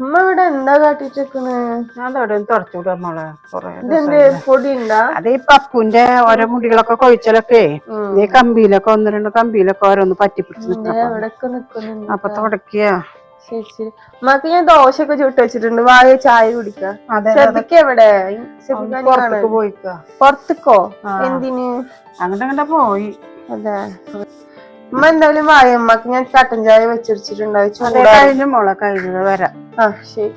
ഉമ്മ ഇവിടെ എന്താ ഞാൻ അവിടെ കൊറേ ഇതെന്ത് പൊടി ഉണ്ടാ അത് ഈ പപ്പുന്റെ ഓരോ മുടികളൊക്കെ കൊഴിച്ചലൊക്കെ ഈ കമ്പിയിലൊക്കെ ഒന്ന് രണ്ട് കമ്പിയിലൊക്കെ ഓരോന്ന് പറ്റിപ്പിടിച്ച് എവിടൊക്കെ നിക്കുന്നുണ്ട് അപ്പൊ തുടക്കിയ. ശരി ശരി. ഉമ്മക്ക് ഞാൻ ദോശയൊക്കെ ചുട്ട് വെച്ചിട്ടുണ്ട്. വായ ചായ കുടിക്കാം. അതെ ശ്രദ്ധിക്ക എവിടെ? ശ്രദ്ധിക്കാൻ പുറത്തേക്ക് പോയിക്ക. പുറത്തേക്കോ? എന്തിന്? അങ്ങോട്ട് അങ്ങോട്ട് പോയി. അതെ. ഉമ്മ എന്തായാലും വായ ഉമ്മക്ക് ഞാൻ കട്ടൻ ചായ വെച്ചിരിച്ചിട്ടുണ്ടാവും മുളക് കഴിഞ്ഞു മോളെ കഴിഞ്ഞത് വരാം. ആ ശരി.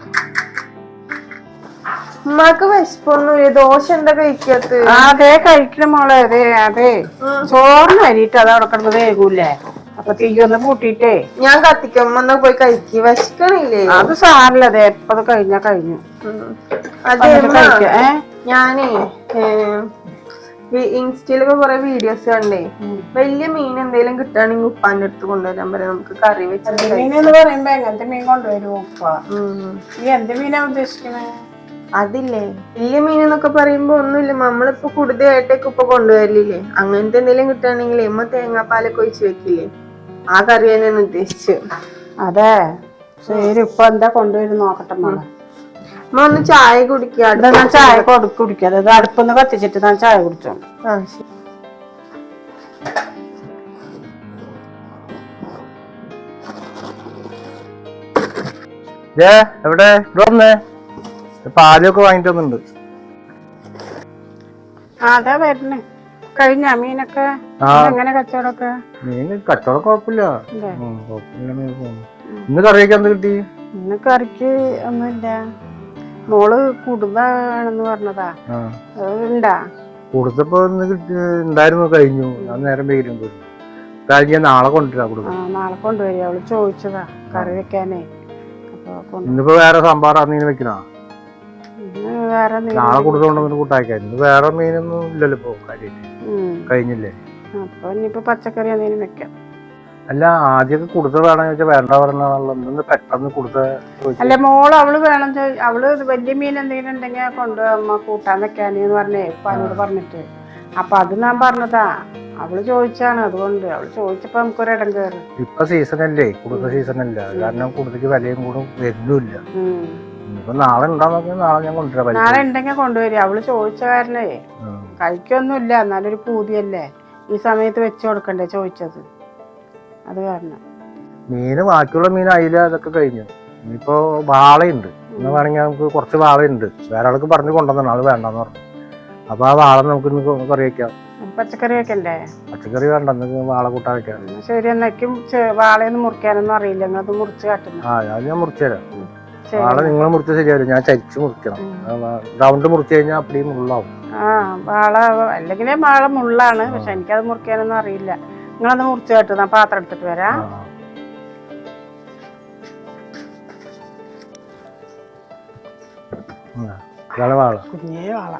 ഉമ്മാക്ക് വിശപ്പൊന്നുമില്ല. ദോശ എന്താ കഴിക്കാത്ത അതെ കഴിക്കണം മോളെ അതെ അതെ. ചോറിന് അരിയിട്ട് അത് അവിടെ കിടന്ന് വേഗൂലേ അപ്പൊ തീയൊന്ന് കൂട്ടിട്ടേ ഞാൻ കത്തിക്കുമ്പോ പോയി കഴിക്ക്. വിശക്കണില്ലേ? അത് സാറില്ല അതെ എപ്പത് കഴിഞ്ഞാ കഴിഞ്ഞു. അതെ ഞാനേ ഇൻസ്റ്റയിലൊക്കെ കുറെ വീഡിയോസ് കണ്ടേ. വലിയ മീൻ എന്തെങ്കിലും കിട്ടുകയാണെങ്കിൽ ഉപ്പാന്റെ അടുത്ത് കൊണ്ടുവരാൻ പറയാം. നമുക്ക് കറി വെച്ച് മീൻ എന്ന് പറയുമ്പോ എങ്ങനത്തെ മീൻ കൊണ്ടുവരും ഉപ്പ? ഈ എന്ത് മീനാ ഉദ്ദേശിക്കുന്നത് അതില്ലേ. വലിയ മീൻ എന്നൊക്കെ പറയുമ്പോ ഒന്നുമില്ല. നമ്മളിപ്പോ കൂടുതലായിട്ടൊക്കെ ഇപ്പൊ കൊണ്ടുവരില്ലേ അങ്ങനത്തെ എന്തെങ്കിലും കിട്ടുകയാണെങ്കിൽ എമ്മ തേങ്ങാപ്പാലൊക്കെ ഒഴിച്ച് വെക്കില്ലേ. ആ കറി തന്നെയാണ് ഉദ്ദേശിച്ചത്. അതെ. ശരി ഇപ്പൊ എന്താ കൊണ്ടുവരും നോക്കട്ടെ മോളെ. ഒന്ന് ചായ കുടിക്കാതെ ഞാൻ ചായ കൊടുക്ക്. കുടിക്കാതെ ഇത് അടുപ്പൊന്ന് കത്തിച്ചിട്ട് ഞാൻ ചായ കുടിച്ചോ ആ ശരി. ഏ എവിടെ? ഇവിടെ വന്നേ. പാലൊക്കെ വാങ്ങിട്ട് വന്നിട്ടുണ്ട്. അതാ വരണേ കഴിഞ്ഞ മീനൊക്കെ? എങ്ങനെ കച്ചവടമൊക്കെ? മീൻ കച്ചവടം കുഴപ്പമില്ല. ഇന്ന് കറിയൊക്കെ എന്ത് കിട്ടി? ഇന്ന് കറിക്ക് ഒന്നുമില്ല. മോൾ കുടുംബാണെന്ന് പറഞ്ഞതാ. ഉണ്ടാ കൊടുത്തപ്പോ ഉണ്ടായിരുന്നു കഴിഞ്ഞു. ഞാൻ നേരം വൈകും പോയി. കഴിഞ്ഞ നാളെ കൊണ്ടുവരാ ആ നാളെ കൊണ്ടുവരിക അവൾ ചോദിച്ചതാ കറി വെക്കാനേ. ഇന്നിപ്പോ വേറെ സാമ്പാർ മീൻ വെക്കണോ? നാളെ കൊടുത്തോണ്ട് കൂട്ടാക്കാൻ ഇന്ന് വേറെ മീനൊന്നും ഇല്ലല്ലോ ഇപ്പൊ കാര്യമായിട്ട് കഴിഞ്ഞില്ലേ? അപ്പൊ ഇനിയിപ്പോ പച്ചക്കറി എന്തെങ്കിലും വെക്കാം. അല്ല ആദ്യമൊക്കെ കൊടുത്ത വേണമെന്ന് വെച്ചാൽ വേണ്ട പറഞ്ഞാണല്ലോ ഇന്ന് പെട്ടെന്ന് കൊടുത്ത അല്ല മോൾ അവൾ വേണം അവൾ വലിയ മീൻ എന്തെങ്കിലും ഉണ്ടെങ്കിൽ കൊണ്ട് അമ്മ കൂട്ടാൻ വെക്കാനേന്ന് പറഞ്ഞേ ഇപ്പൊ അവനോട് പറഞ്ഞിട്ട്. അപ്പൊ അത് ഞാൻ പറഞ്ഞതാ. അവൾ ചോദിച്ചാണ് അതുകൊണ്ട് അവൾ ചോദിച്ചപ്പോ നമുക്കൊരു ഇടം കയറി ഇപ്പൊ സീസൺ അല്ലേ? കൊടുത്ത സീസൺ അല്ല. കാരണം കൊടുത്തേക്ക് വിലയും കൂടെ വരുന്നില്ല. നാളെ നാളെ ഞാൻ കൊണ്ടുവരാം നാളെ ഉണ്ടെങ്കിൽ കൊണ്ടുവരും. അവൾ ചോദിച്ച കാരണേ. കഴിക്കൊന്നുമില്ല. എന്നാലൊരു പൂതിയല്ലേ. ഈ സമയത്ത് വെച്ചു കൊടുക്കണ്ടേ ചോദിച്ചത്. അത് കാരണം. മീന് ബാക്കിയുള്ള മീൻ അയില അതൊക്കെ കഴിഞ്ഞു. ഇനിയിപ്പോ വാളയുണ്ട്. ഇന്ന് വേണമെങ്കിൽ നമുക്ക് കുറച്ച് വാളയുണ്ട്. വേറെ ആൾക്ക് പറഞ്ഞു കൊണ്ടുവന്നാണ് അത് വേണ്ടെന്ന് പറഞ്ഞു. അപ്പൊ ആ വാള നമുക്ക് ഇന്ന് കറി വെക്കാം. പച്ചക്കറി വെക്കണ്ടേ? പച്ചക്കറി വേണ്ട. വാള കൂട്ടാൻ വെക്കാം. ശരി എന്നേക്കും വാളയൊന്നും മുറിക്കാനൊന്നും അറിയില്ല. നിങ്ങളത് മുറിച്ച് കാട്ടുന്നു. ആ അത് ഞാൻ മുറിച്ചു തരാം. വാള നിങ്ങൾ മുറിച്ച ശരിയാവും ഞാൻ ചരിച്ച് മുറിക്കണം. റൗണ്ട് മുറിച്ച് കഴിഞ്ഞാൽ അപ്പടി മുള്ളാവും. ആ വാള അല്ലെങ്കിൽ വാള മുള്ളാണ്. പക്ഷെ എനിക്കത് മുറിക്കാനൊന്നും അറിയില്ല. നിങ്ങളത് മുറിച്ച് കേട്ടു ഞാൻ പാത്രം എടുത്തിട്ട് വരാം. കുഞ്ഞേ വാള.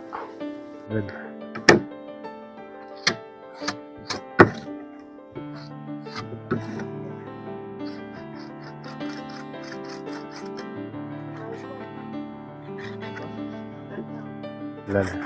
ഇല്ലല്ലേ?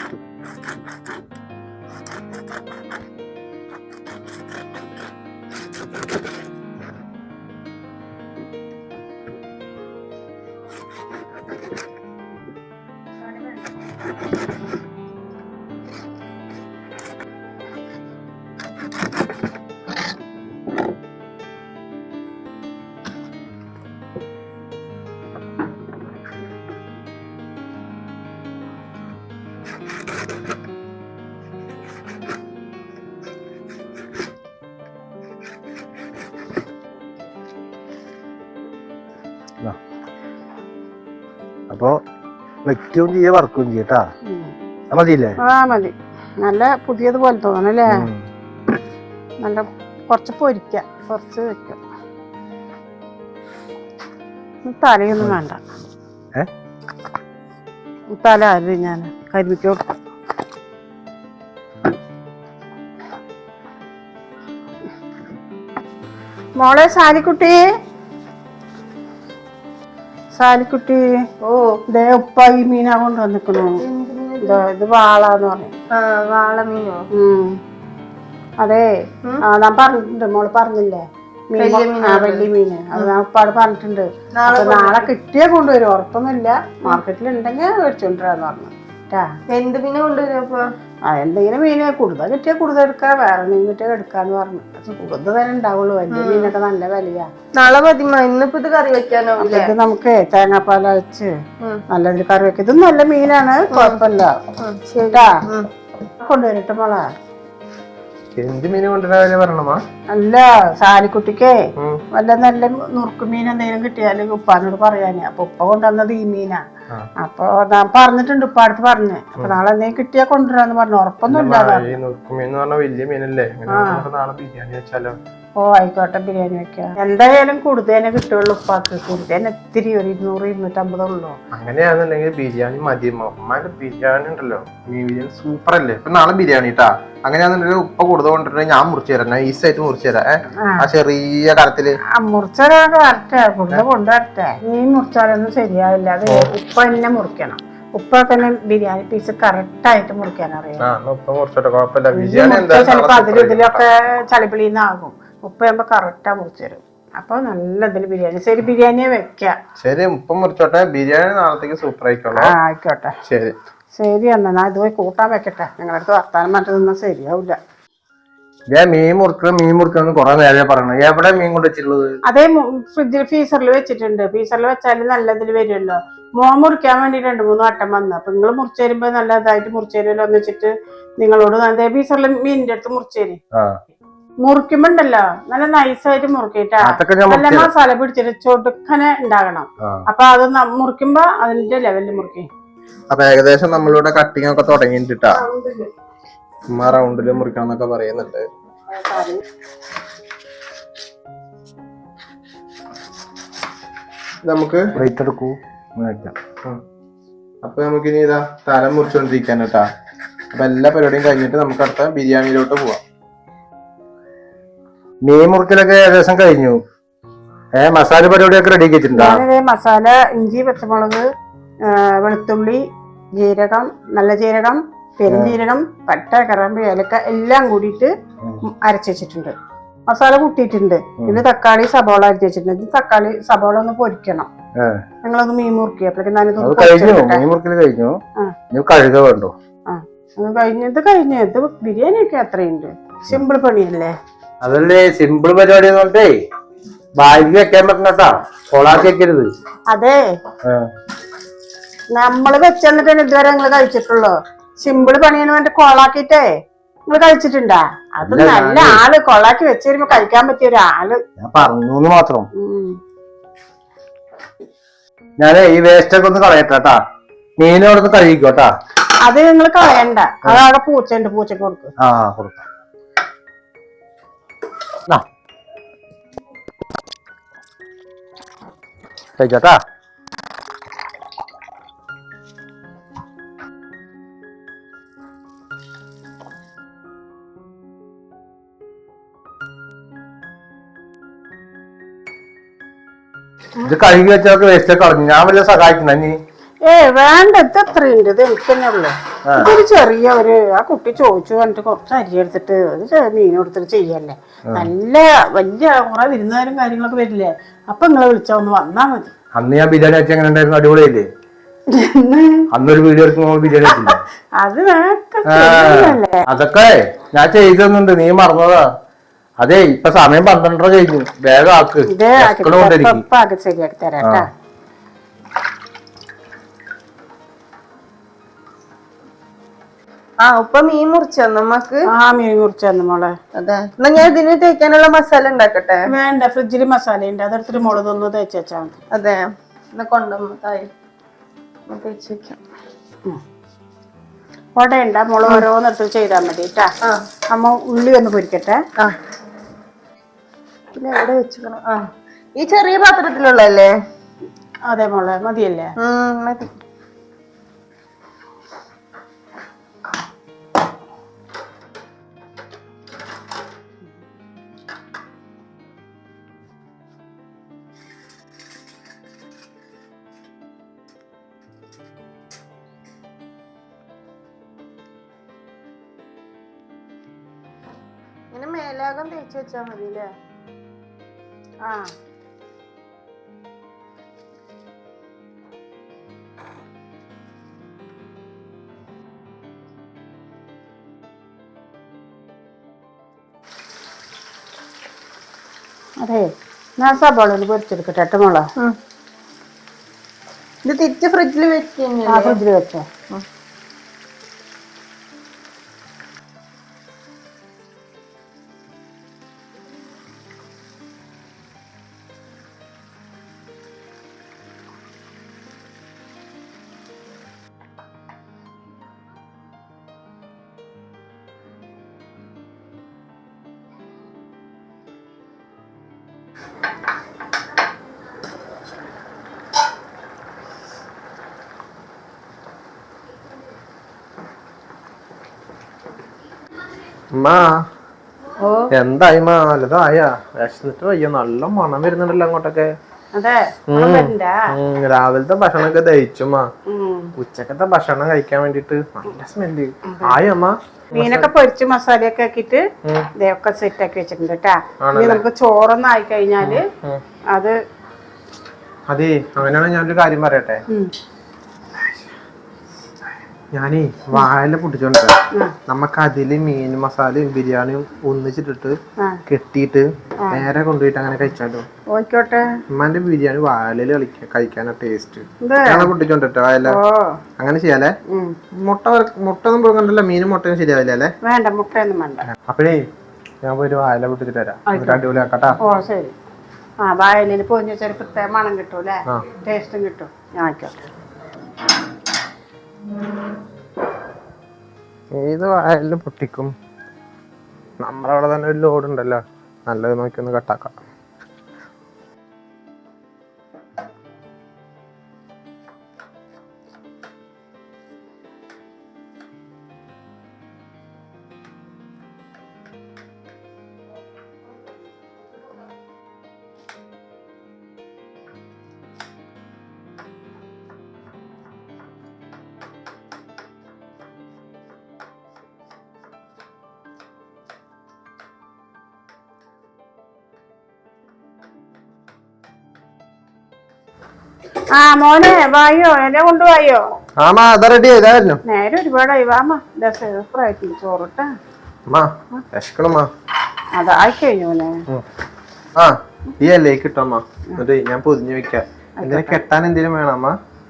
അപ്പൊ വെക്കുകയും ചെയ്യ വർക്കും ചെയ്യട്ടാ. അത് മതിയില്ലേ? ആ മതി. നല്ല പുതിയത് പോലെ തോന്നണല്ലേ നല്ല കുറച്ച് പൊരിക്ക. കുറച്ച് വെക്കാം. തലയൊന്നും വേണ്ട? തല അരി ഞാൻ കരിമിക്ക് മോളെ സാലിക്കുട്ടി. സാലിക്കുട്ടി ഓ ഇതേ ഉപ്പ ഈ മീനാ കൊണ്ട് വന്നിക്കണു ഇത് വാളാന്ന് പറയും ആ വാളമീനോ ഉം. അതെ ആ ഞാൻ പറഞ്ഞിട്ടുണ്ട് മോൾ പറഞ്ഞില്ലേ? വലിയ മീന്. അത് ഞാൻ ഉപ്പാട് പറഞ്ഞിട്ടുണ്ട്. നാളെ കിട്ടിയാ കൊണ്ടുവരും ഉറപ്പൊന്നുമില്ല. മാർക്കറ്റിൽ ഉണ്ടെങ്കിൽ മേടിച്ചോണ്ടിരാന്ന് പറഞ്ഞു. എന്ത് പിന്നെ ആ എന്തെങ്കിലും മീന്. കൂടുതൽ കിട്ടിയാൽ കൂടുതൽ എടുക്കാം. വേറെ മീൻ കിട്ടിയാൽ എടുക്കാന്ന് പറഞ്ഞു. കൂടുതൽ തന്നെ ഉണ്ടാവുള്ളൂ. വലിയ മീനൊക്കെ നല്ല വിലയാ. നാളെ മതിമ ഇന്നിപ്പോ ഇത് കറി വെക്കാനോ ഇത് നമുക്ക് തേങ്ങാപ്പാൽ അയച്ച് ഉം. നല്ല കറി വെക്കും. ഇത് നല്ല മീനാണ്. കുഴപ്പമില്ല. കൊണ്ടുവരട്ടെ മോളെ. എന്ത് മീൻ കൊണ്ടുവരാ അല്ല സാലിക്കുട്ടിക്കേ വല്ല നല്ല നുറുക്ക് മീൻ എന്തെങ്കിലും കിട്ടിയാൽ ഉപ്പാനോട് പറയാന്. അപ്പൊ ഉപ്പ കൊണ്ടുവന്നത് ഈ മീനാ. അപ്പൊ ഞാൻ പറഞ്ഞിട്ടുണ്ട് ഉപ്പാടുത്ത് പറഞ്ഞു. അപ്പൊ നാളെ എന്തെങ്കിലും കിട്ടിയാ കൊണ്ടുവരാന്ന് പറഞ്ഞു. ഉറപ്പൊന്നും ഇല്ല വലിയ മീനല്ലേ? നാളെ ബിരിയാണി വെച്ചാലോ? ഓ ആയിക്കോട്ടെ ബിരിയാണി വെക്കാം. എന്തായാലും കൂടുതലേ കിട്ടുള്ളൂ ഉപ്പാക്ക്. കൂടുതൽ ഇത്തിരി ഒരു ഇരുന്നൂറ് ഇരുന്നൂറ്റമ്പതേ ഉള്ളൂ. അങ്ങനെയാണെന്നുണ്ടെങ്കിൽ ബിരിയാണി മതി. ഉമ്മാന്റെ ബിരിയാണി ഉണ്ടല്ലോ. മീൻ ബിരിയാണി സൂപ്പർ അല്ലേ? ഇപ്പൊ നാളെ ബിരിയാണി ട്ടാ. അങ്ങനെയാണെന്നുണ്ടെങ്കിൽ ഉപ്പ കൂടുതൽ കൊണ്ടിട്ടുണ്ടെങ്കിൽ ഞാൻ മുറിച്ചു തരാം. ഞാൻ ഈസി ആയിട്ട് മുറിച്ചു തരാം? ആ. ചെറിയ കരത്തിൽ. മുറിച്ചതൊക്കെ വരട്ടെ. കൊണ്ടുവരട്ടെ. മുറിച്ചാലൊന്നും ശരിയാവില്ല. അത് ഉപ്പ തന്നെ മുറിക്കണം. ഉപ്പ തന്നെ ബിരിയാണി പീസ് കറക്റ്റ് ആയിട്ട് മുറിക്കാൻ അറിയാം. ചിലപ്പോ നാളെ അതിലും super ഇതിലൊക്കെ ചളിപ്പിളിന്നാകും. ഉപ്പ ആകുമ്പോ കറക്റ്റാ മുറിച്ചു തരും. അപ്പൊ നല്ല ഇതിൽ ബിരിയാണി. ശരി ബിരിയാണിയെ വെക്കാം. ശരി ഉപ്പ മുറിച്ചോട്ടെ. ബിരിയാണി നാളത്തേക്ക് സൂപ്പർ ആയിക്കോളൂ. ആ ആയിക്കോട്ടെ. ശരി. ശരി എന്നാ ഞാൻ ഇതുപോയി കൂട്ടാൻ വെക്കട്ടെ. നിങ്ങളടുത്ത് വർത്താനം മറ്റു ശരിയാവില്ല ഞാൻ മീൻ മുറുക്കണം മീൻ മുറുക്കണം കുറെ നേരെ പറയണം. എവിടെ മീൻ കൊണ്ട് വെച്ചിട്ടുള്ളത്? അതേ ഫ്രിഡ്ജിൽ ഫീസറിൽ വെച്ചിട്ടുണ്ട്. ഫീസറിൽ വെച്ചാൽ നല്ലതിൽ വരുമല്ലോ മോൻ മുറിക്കാൻ വേണ്ടി രണ്ട് മൂന്ന് വട്ടം വന്നു. അപ്പൊ നിങ്ങൾ മുറിച്ചു തരുമ്പോ നല്ലതായിട്ട് മുറിച്ചു തരുമല്ലോ എന്ന് വെച്ചിട്ട് നിങ്ങളോട് അതേ ഫീസറിൽ മീനിന്റെ അടുത്ത് മുറിച്ചു തരും. ആ മുറിക്കുമ്പോ നല്ല നൈസായിട്ട് മുറിക്കിട്ടാ നല്ല മസാല പിടിച്ചിട്ട് ചൊടുക്കനെ ഉണ്ടാകണം. അപ്പൊ അത് മുറിക്കുമ്പോ അതിന്റെ ലെവലിൽ മുറുക്കി. അപ്പൊ ഏകദേശം നമ്മളിവിടെ കട്ടിങ് ഒക്കെ തുടങ്ങിയിട്ടാ ഉമ്മ റൗണ്ടിൽ മുറിക്കണം എന്നൊക്കെ പറയുന്നുണ്ട്. നമുക്ക് റേറ്റ് എടുക്കൂ. അപ്പൊ നമുക്കിനി ഇതാ തലം മുറിച്ചോണ്ടിരിക്കാൻ കേട്ടാ അപ്പൊ എല്ലാ പരിപാടിയും കഴിഞ്ഞിട്ട് നമുക്ക് അടുത്ത ബിരിയാണിയിലോട്ട് പോവാം. മീൻ മുറിക്കലൊക്കെ ഏകദേശം കഴിഞ്ഞു. ഏ മസാല പരിപാടിയൊക്കെ റെഡി ആക്കിയിട്ടുണ്ടോ? ഞാനിതേ മസാല ഇഞ്ചി പച്ചമുളക് ആ, വെളുത്തുള്ളി ജീരകം നല്ല ജീരകം പെരുംജീരകം പട്ട കറാമ്പ് ഏലക്ക എല്ലാം കൂടിയിട്ട് അരച്ച് വെച്ചിട്ടുണ്ട്. മസാല കൂട്ടിയിട്ടുണ്ട്. പിന്നെ തക്കാളി സബോള അരച്ച് വെച്ചിട്ടുണ്ട്. ഇത് തക്കാളി സബോള ഒന്ന് പൊരിക്കണം. ഏ. ഞങ്ങളൊന്ന് മീൻ മുറുക്കി അപ്പോഴേക്കും അത് ഞാനിതൊന്ന് കഴിഞ്ഞു. മീൻ കഴിഞ്ഞു. ആ. ഇനി കഴുക വേണ്ടോ. അത് കഴിഞ്ഞ് ഇത് കഴിഞ്ഞ് ഇത് ബിരിയാണി ഒക്കെ അത്രയുണ്ട്. സിമ്പിൾ പണിയല്ലേ? അതല്ലേ സിമ്പിൾ പരിപാടി എന്ന് പറഞ്ഞേ ബാഗ് വെക്കാൻ പറ്റണട്ടാ കൊളാക്കി വെക്കരുത്. അതെ. നമ്മൾ വെച്ചെന്നിട്ടാണ് ഇതുവരെ നിങ്ങൾ കഴിച്ചിട്ടുള്ളൂ. സിമ്പിൾ പണിയാണ് വേണ്ടി കൊളാക്കിട്ടേ നിങ്ങൾ കഴിച്ചിട്ടുണ്ടാ? അത് നല്ല ആൾ കൊളാക്കി വെച്ച് വരുമ്പോ കഴിക്കാൻ പറ്റിയ ഒരാൾ. ഞാൻ പറഞ്ഞു മാത്രം. ഞാനേ ഈ വേസ്റ്റ് ഒക്കെ ഒന്ന് കളയട്ടാ മീനോടൊന്ന് കഴിക്കോട്ടാ കഴുകിക്കോട്ടാ അത് നിങ്ങൾ കളയണ്ട. അതവിടെ പൂച്ചയുണ്ട്. പൂച്ചക്ക് കൊടുക്കും. ആ കൊടുക്കാം. ആ. കഴിച്ചോട്ടാ ഇത് കഴുകി വെച്ചവർക്ക് വേസ്റ്റ് കളഞ്ഞു. ഞാൻ വല്ല സഹായിക്കുന്ന നീ ഏ വേണ്ട ഇത് എത്രയുണ്ട് ഇത് എനിക്ക് തന്നെ ഉള്ളു ഇതൊരു ചെറിയ ഒരു ആ കുട്ടി ചോദിച്ചു പറഞ്ഞിട്ട് കുറച്ച് അരി എടുത്തിട്ട് ഒരു മീൻ കൊടുത്തിട്ട് ചെയ്യല്ലേ. നല്ല വലിയ കുറെ വിരുന്നുകാരും കാര്യങ്ങളൊക്കെ വരില്ലേ. അപ്പൊ നിങ്ങളെ വിളിച്ചാ ഒന്ന് വന്നാ മതി. അന്ന് ഞാൻ ബിരിയാണി വെച്ച എങ്ങനെ ഉണ്ടായിരുന്നു? അടിപൊളിയല്ലേ അന്നൊരു വീഡിയോ എടുക്കുമ്പോൾ ബിരിയാണി വെച്ചില്ല? അത് വേണ്ട ആ, അതൊക്കെ ഞാൻ ചെയ്തൊന്നുണ്ട് നീ മറന്നതാ. അതെ ഇപ്പൊ സമയം പന്ത്രണ്ടര കഴിഞ്ഞു. വേഗം ആക്ക്. ഇത് ശരിയാക്കി തരാം കേട്ടാ. ആ ഉപ്പ മീൻ മുറിച്ചോ നമ്മക്ക് ആ മീൻ മുറിച്ചു തന്നു മോളെ. അതെ. എന്നാ ഞാൻ ഇതിന് തേക്കാനുള്ള മസാല ഉണ്ടാക്കട്ടെ? വേണ്ട ഫ്രിഡ്ജിൽ മസാല ഉണ്ട്. അതെടുത്തിട്ട് മുളക് ഒന്ന് തേച്ച് വെച്ചാൽ മതി. അതെ. എന്നാ കൊണ്ടുവന്ന് തായി. തേച്ച് വെക്കാം. ഓരോന്നെടുത്ത് ചെയ്താൽ മതി കേട്ടാ അമ്മ ഉള്ളി ഒന്ന് പൊരിക്കട്ടെ. പിന്നെ എവിടെ വെച്ചിക്കണം ആ. ഈ ചെറിയ പാത്രത്തിലുള്ളല്ലേ അതെ മോളെ മതിയല്ലേ? മതി. മേലാകം തേച്ച് വെച്ചാ മതി അല്ലേ ആ. അതെ ഞാൻ സബോളയിൽ പൊരിച്ചെടുക്കട്ടെ കേട്ടോ മോളെ. ഇത് തിരിച്ച് ഫ്രിഡ്ജിൽ വെച്ച് ആ ഫ്രിഡ്ജിൽ വെച്ചോ. എന്തായി മാ? നല്ലതായ വിശന്നിട്ട് വയ്യ. നല്ല മണം വരുന്നുണ്ടല്ലോ അങ്ങോട്ടൊക്കെ. രാവിലത്തെ ഭക്ഷണമൊക്കെ ദഹിച്ചുമാ ഉം. ഉച്ചക്കത്തെ ഭക്ഷണം കഴിക്കാൻ വേണ്ടിട്ട് നല്ല സ്മെല്ല് ആയി അമ്മ മീനൊക്കെ പൊരിച്ച് മസാലയൊക്കെ ആക്കിയിട്ട് ഉം. ഇതൊക്കെ സെറ്റ് ആക്കി വെച്ചിട്ടുണ്ട് കേട്ടാ ഇനി നമുക്ക് ചോറൊന്നും ആയി കഴിഞ്ഞാൽ. അത് അതെ അങ്ങനെയാണെങ്കിൽ ഞാനൊരു കാര്യം പറയട്ടെ. ഞാനേ വാഴ പൊട്ടിച്ചോണ്ട് നമുക്ക് അതിൽ മീൻ മസാലയും ബിരിയാണിയും ഒന്നിച്ചിട്ടിട്ട് കെട്ടിട്ട് കെട്ടിയിട്ട് നേരെ കൊണ്ടുപോയിട്ട് അങ്ങനെ കഴിച്ചാലോ? ഓയിക്കോട്ടെ ഉമ്മാന്റെ ബിരിയാണി വാഴയിൽ കളിക്ക കഴിക്കാനാ ടേസ്റ്റ് ഞാൻ പൊട്ടിച്ചോണ്ടിട്ടോ വാഴല അങ്ങനെ ചെയ്യാലേ? മുട്ട മുട്ട ഒന്നും പോകണ്ടല്ലോ മീനും മുട്ടയും ശരിയാവില്ല അല്ലേ? വേണ്ട മുട്ടയൊന്നും വേണ്ട. അപ്പോഴേ ഞാൻ പോയി ഒരു വാഴ പൊട്ടിച്ചിട്ട് വരാം. അടിപൊളി അടിപൊളിയാക്കട്ടാ ഓ ശരി. ആ വായലിൽ പൊഞ്ഞ ചെറിയ പ്രത്യേക മണം കിട്ടും അല്ലേ. ടേസ്റ്റും കിട്ടും. ഞാൻ ആയിക്കോട്ടെ. ഏത് വായാലും പൊട്ടിക്കും. നമ്മളവിടെ തന്നെ ഒരു ലോഡ് ഉണ്ടല്ലോ. നല്ലത് നോക്കി ഒന്ന് കട്ടാക്കാം ആ മോനെ വായോ എന്നെ കൊണ്ടുപോയോ? ആമാ അതാ റെഡി ഇതായിരുന്നു നേരെ ഒരുപാടായി വാമ സൂപ്പറായിട്ട് ചോറിട്ടാ. അമ്മാ വിശക്കണമ്മാ അതായി കഴിഞ്ഞോനെ. ആ ഈ അല്ലേക്ക് കിട്ടമ്മ എന്നിട്ട് ഞാൻ പൊതിഞ്ഞു വെക്കാം. എന്തിനാ കെട്ടാൻ എന്തെങ്കിലും വേണം അമ്മ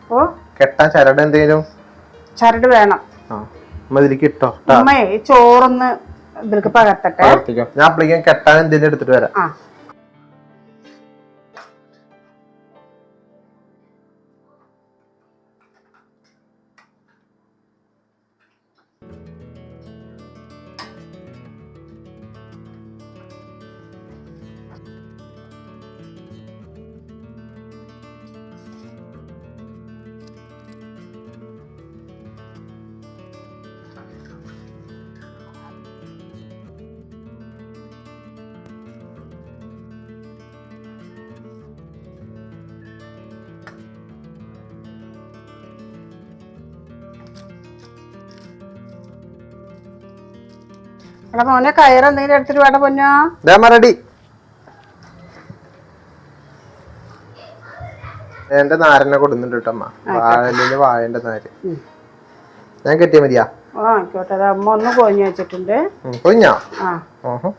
ഓ? കെട്ടാൻ ചരട് എന്തെങ്കിലും? ചരട് വേണം. ആ അമ്മ ഇതിലേക്ക് ഇട്ടോ അമ്മേ ചോറൊന്ന് ഇതിലേക്ക് പകർത്തട്ടെ. ഞാൻ അപ്പോഴേക്കും കെട്ടാൻ എന്തെങ്കിലും എടുത്തിട്ട് വരാം. എടാ മോനെ കയറ് എന്തെങ്കിലും എടുത്തിട്ട് വേണ്ട പൊന്നോ. റെഡി എന്റെ നാരനെ കൊടുക്കുന്നുണ്ട് കേട്ടമ്മ വാഴലിൽ വാഴന്റെ നാര്. ഞാൻ കെട്ടിയ മതിയാ? ഓ ആയിക്കോട്ടെ. അത് അമ്മ ഒന്ന് കൊഞ്ഞു വെച്ചിട്ടുണ്ട്. ഉം, ആ. ഓഹോ.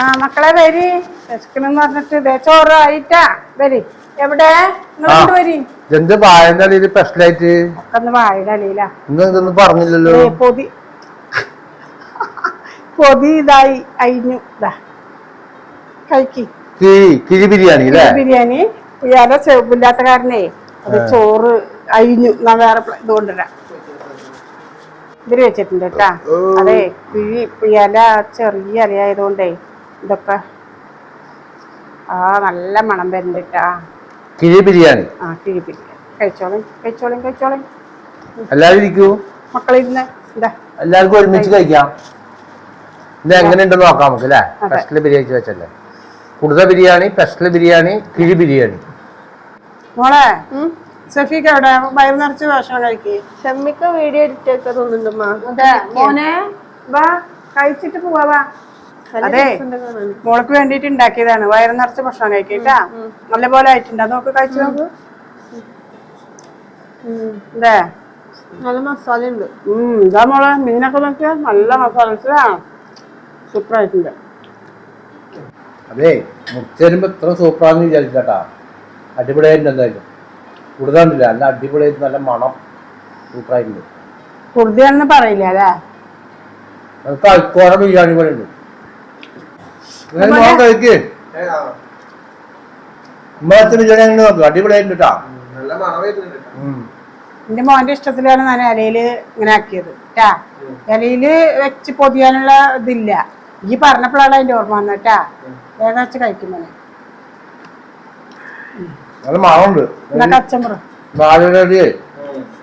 ആ മക്കളെ വരി. വിശക്കണെന്ന് പറഞ്ഞിട്ട് ദേ ചോറ് ആയിട്ടാ. വരി. എവിടെ? നിങ്ങൾ വരി. എന്ത് വാഴന്റെ അടിയിൽ സ്പെഷ്യലായിട്ട് ഒക്കെ ഒന്ന് വായുടെ അലയിലാ ഇന്ന് ഇതൊന്നും പറഞ്ഞില്ലല്ലോ. പൊതി പൊതി ഇതായി അയിഞ്ഞു ഇതാ കഴിക്കി. കിഴി കിഴി ബിരിയാണി അല്ലേ? ബിരിയാണി. ഇയാളെ ചെവില്ലാത്ത കാരണേ അത് ചോറ് അയിഞ്ഞു ഞാൻ വേറെ ഇത് കൊണ്ടുവരാം. ഇതിൽ വെച്ചിട്ടുണ്ട് കേട്ടാ. അതെ കിഴി ഇയാല ചെറിയ ഇലയായതുകൊണ്ടേ ഇതൊക്കെ ആ നല്ല മണം വരുന്നുണ്ട് കേട്ടാ. കിഴി ബിരിയാണി. ആ കിഴി ബിരിയാണി. കഴിച്ചോളും കഴിച്ചോളും കഴിച്ചോളും. എല്ലാവരും ഇരിക്കൂ. മക്കളിരുന്ന്. എന്താ എല്ലാവർക്കും ഒരുമിച്ച് കഴിക്കാം. ഇത് എങ്ങനെയുണ്ടെന്ന് നോക്കാം നമുക്ക് അല്ലേ? സ്പെഷ്യൽ ബിരിയാണി വെച്ചല്ലേ? കുടുത ബിരിയാണി പെസ്റ്റിൽ ബിരിയാണി കിഴി ബിരിയാണി. മോളെ സഫീക്ക് എവിടെ? വയറ് നിറച്ച് ഭക്ഷണം കഴിക്കേ. ഷമ്മിക്ക് വീഡിയോ എഡിറ്റ് ഒക്കെ തോന്നുന്നുണ്ട് മോനെ വാ കഴിച്ചിട്ട് പോവാ അതെ മോൾക്ക് വേണ്ടിട്ട് ഉണ്ടാക്കിയതാണ്. വയറ് നിറച്ച് ഭക്ഷണം കഴിക്കട്ടാ നല്ല പോലെ ആയിട്ടുണ്ട്. അത് നോക്ക് കഴിച്ചു നോക്ക്. അതെ. നല്ല മസാല ഉണ്ട് ഉം ഇതാ മോളെ മീനൊക്കെ നോക്കിയാ നല്ല മസാല സൂപ്പർ ആയിട്ടുണ്ട് അതെ മുക്തനും ഇത്ര സൂപ്പറാന്ന് വിചാരിച്ചാട്ടാ. അടിപൊളിയായിട്ടുണ്ട് എന്തായാലും. കൂടുതലുണ്ടില്ല അല്ല അടിപൊളിയായിട്ട് നല്ല മണം. സൂപ്പറായിട്ടുണ്ട്. കുർദിയാണെന്ന് പറയില്ല അല്ലേ നമുക്ക് അൽക്കോറ ബിരിയാണി പോലെ ഉണ്ട്. കഴിക്കേ. ഉമ്മത്തെ ബിരിയാണി അങ്ങനെ നോക്കും അടിപൊളിയായിട്ടുണ്ട് കേട്ടാ നല്ല മണം വരുന്നുണ്ട് എന്റെ മോന്റെ ഇഷ്ടത്തിലാണ് ഞാൻ ഇലയിൽ ഇങ്ങനെ ആക്കിയത് ട്ടാ. ഇലയിൽ വെച്ച് പൊതിയാനുള്ള ഇതില്ല. ഈ പറഞ്ഞപ്പോഴാണ് അതിന്റെ ഓർമ്മ വന്നിട്ടാ വേഗം വെച്ച് കഴിക്കുമ്പോഴേ നല്ല മണമുണ്ട്. എന്നാ കച്ചമ്പറ് നാലുപേര്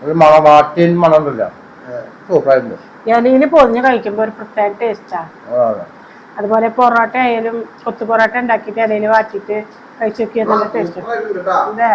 ഒരു മണം വാട്ടിൻ മണം ഉണ്ടല്ല സൂപ്പറായിട്ടുണ്ട്. ഇലയിൽ പൊതിഞ്ഞ് കഴിക്കുമ്പോ ഒരു പ്രത്യേക ടേസ്റ്റാ അതുപോലെ പൊറോട്ട ആയാലും കൊത്തു പൊറോട്ട ഉണ്ടാക്കിയിട്ട് ഇലയിൽ വാട്ടിയിട്ട് കഴിച്ചു നോക്കിയാൽ നല്ല ടേസ്റ്റ് അതെ